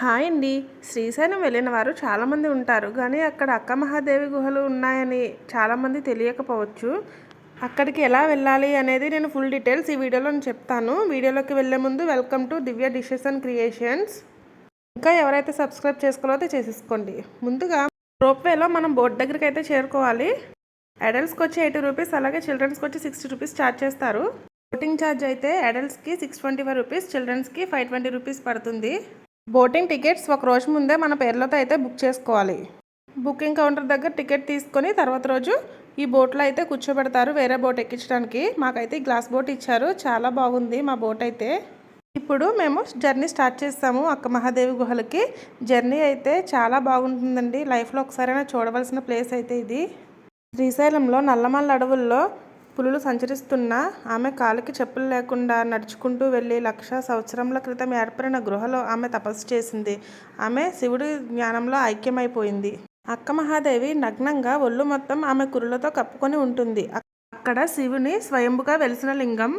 Hi అండి. శ్రీశైలం వెళ్ళిన వారు చాలామంది ఉంటారు. కానీ అక్కడ అక్క మహాదేవి గుహలు ఉన్నాయని చాలామంది తెలియకపోవచ్చు. అక్కడికి ఎలా వెళ్ళాలి అనేది నేను ఫుల్ డీటెయిల్స్ ఈ వీడియోలో చెప్తాను. వీడియోలోకి వెళ్ళే ముందు welcome to Divya dishes and creations. ఇంకా ఎవరైతే సబ్స్క్రైబ్ చేసుకోలేదో చేసేసుకోండి. ముందుగా రోప్వేలో మనం బోర్డు దగ్గరికి అయితే చేరుకోవాలి. అడల్ట్స్కి వచ్చి ఎయిటీ రూపీస్ అలాగే చిల్డ్రన్స్కి వచ్చి సిక్స్టీ రూపీస్ ఛార్జ్ చేస్తారు. బోటింగ్ ఛార్జ్ అయితే అడల్ట్స్కి సిక్స్ ట్వంటీ ఫైవ్ రూపీస్ చిల్డ్రన్స్కి ఫైవ్ ట్వంటీ రూపీస్ పడుతుంది. బోటింగ్ టికెట్స్ ఒక రోజు ముందే మన పేర్లతో అయితే బుక్ చేసుకోవాలి. బుకింగ్ కౌంటర్ దగ్గర టికెట్ తీసుకొని తర్వాత రోజు ఈ బోట్లో అయితే కూర్చోబెడతారు వేరే బోట్ ఎక్కించడానికి. మాకైతే ఈ గ్లాస్ బోట్ ఇచ్చారు. చాలా బాగుంది మా బోట్ అయితే. ఇప్పుడు మేము జర్నీ స్టార్ట్ చేస్తాము అక్క మహాదేవి గుహలకి. జర్నీ అయితే చాలా బాగుంటుందండి. లైఫ్లో ఒకసారైనా చూడవలసిన ప్లేస్ అయితే ఇది. శ్రీశైలంలో నల్లమల్ల అడవుల్లో పులులు సంచరిస్తున్న ఆమె కాలికి చెప్పులు లేకుండా నడుచుకుంటూ వెళ్ళి లక్ష సంవత్సరంల క్రితం ఏర్పడిన గృహలో ఆమె తపస్సు చేసింది. ఆమె శివుడి జ్ఞానంలో ఐక్యమైపోయింది. అక్క మహాదేవి నగ్నంగా ఒళ్ళు మొత్తం ఆమె కురులతో కప్పుకొని ఉంటుంది. అక్కడ శివుని స్వయంభుగా వెలిసిన లింగం.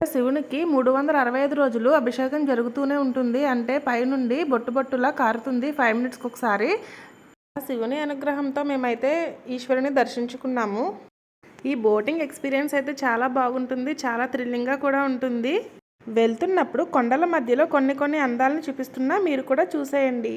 శివునికి మూడు వందల అరవై ఐదు రోజులు అభిషేకం జరుగుతూనే ఉంటుంది. అంటే పైనుండి బొట్టు బొట్టులా కారుతుంది ఫైవ్ మినిట్స్కి ఒకసారి శివుని అనుగ్రహంతో మేమైతే ఈశ్వరుని దర్శించుకున్నాము. ఈ బోటింగ్ ఎక్స్పీరియన్స్ అయితే చాలా బాగుంటుంది చాలా థ్రిల్లింగ్గా కూడా ఉంటుంది. వెళ్తున్నప్పుడు కొండల మధ్యలో కొన్ని కొన్ని అందాలను చూపిస్తున్నా మీరు కూడా చూసేయండి.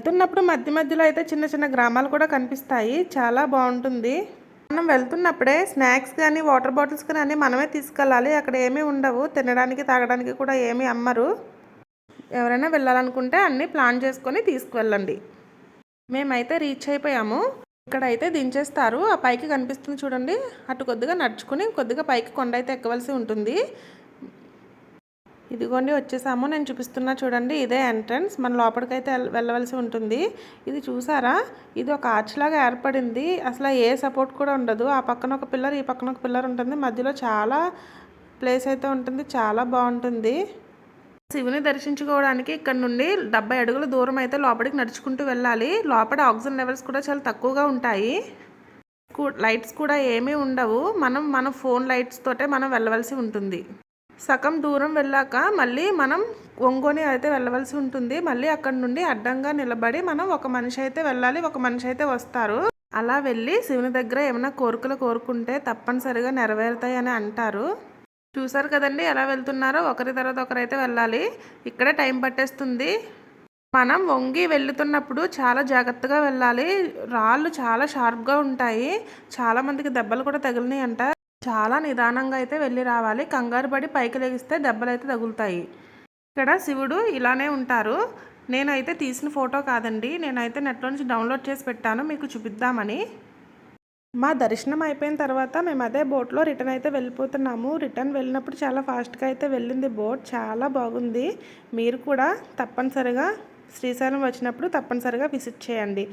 వెళ్తున్నప్పుడు మధ్య మధ్యలో అయితే చిన్న చిన్న గ్రామాలు కూడా కనిపిస్తాయి. చాలా బాగుంటుంది. మనం వెళ్తున్నప్పుడే స్నాక్స్ కానీ వాటర్ బాటిల్స్ కానీ మనమే తీసుకెళ్ళాలి. అక్కడ ఏమీ ఉండవు. తినడానికి తాగడానికి కూడా ఏమీ అమ్మరు. ఎవరైనా వెళ్ళాలనుకుంటే అన్నీ ప్లాన్ చేసుకొని తీసుకువెళ్ళండి. మేమైతే రీచ్ అయిపోయాము. ఇక్కడ అయితే దించేస్తారు. ఆ పైకి కనిపిస్తుంది చూడండి. అటు కొద్దిగా నడుచుకుని కొద్దిగా పైకి కొండ అయితే ఎక్కవలసి ఉంటుంది. ఇదిగోండి వచ్చేసాము. నేను చూపిస్తున్నా చూడండి ఇదే ఎంట్రన్స్. మన లోపలికైతే వెళ్ళవలసి ఉంటుంది. ఇది చూసారా? ఇది ఒక ఆర్చ్ లాగా ఏర్పడింది. అసలు ఏ సపోర్ట్ కూడా ఉండదు. ఆ పక్కన ఒక పిల్లర్ ఈ పక్కన ఒక పిల్లర్ ఉంటుంది. మధ్యలో చాలా ప్లేస్ అయితే ఉంటుంది. చాలా బాగుంటుంది. శివుని దర్శించుకోవడానికి ఇక్కడ నుండి డెబ్బై అడుగుల దూరం అయితే లోపలికి నడుచుకుంటూ వెళ్ళాలి. లోపల ఆక్సిజన్ లెవెల్స్ కూడా చాలా తక్కువగా ఉంటాయి. లైట్స్ కూడా ఏమీ ఉండవు. మనం మన ఫోన్ లైట్స్ తోటే మనం వెళ్ళవలసి ఉంటుంది. సగం దూరం వెళ్ళాక మళ్ళీ మనం ఒంగోని అయితే వెళ్ళవలసి ఉంటుంది. మళ్ళీ అక్కడ నుండి అడ్డంగా నిలబడి మనం ఒక మనిషి అయితే వెళ్ళాలి ఒక మనిషి అయితే వస్తారు. అలా వెళ్ళి శివుని దగ్గర ఏమైనా కోరికలు కోరుకుంటే తప్పనిసరిగా నెరవేరుతాయి అని అంటారు. చూసారు కదండి ఎలా వెళ్తున్నారో? ఒకరి తర్వాత ఒకరైతే వెళ్ళాలి. ఇక్కడే టైం పట్టేస్తుంది. మనం వంగి వెళ్తున్నప్పుడు చాలా జాగ్రత్తగా వెళ్ళాలి. రాళ్ళు చాలా షార్ప్గా ఉంటాయి. చాలామందికి దెబ్బలు కూడా తగిలినాయి అంట చాలా నిదానంగా అయితే వెళ్ళి రావాలి. కంగారు పడి పైకి లెగిస్తే దెబ్బలు అయితే తగులుతాయి. ఇక్కడ శివుడు ఇలానే ఉంటారు. నేనైతే తీసిన ఫోటో కాదండి. నేనైతే నెట్లో నుంచి డౌన్లోడ్ చేసి పెట్టాను. మీకు చూపిద్దామని. మా దర్శనం అయిపోయిన తర్వాత మేము అదే బోట్లో రిటర్న్ అయితే వెళ్ళిపోతున్నాము. రిటర్న్ వెళ్ళినప్పుడు చాలా ఫాస్ట్గా అయితే వెళ్ళింది బోట్ చాలా బాగుంది. మీరు కూడా తప్పనిసరిగా శ్రీశైలం వచ్చినప్పుడు తప్పనిసరిగా విజిట్ చేయండి.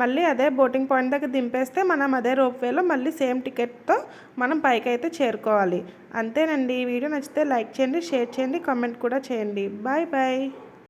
మళ్ళీ అదే బోటింగ్ పాయింట్ దగ్గర దింపేస్తే మనం అదే రోప్వేలో మళ్ళీ సేమ్ టికెట్తో మనం పైకి అయితే చేరుకోవాలి. అంతేనండి. ఈ వీడియో నచ్చితే లైక్ చేయండి షేర్ చేయండి కామెంట్ కూడా చేయండి. Bye bye.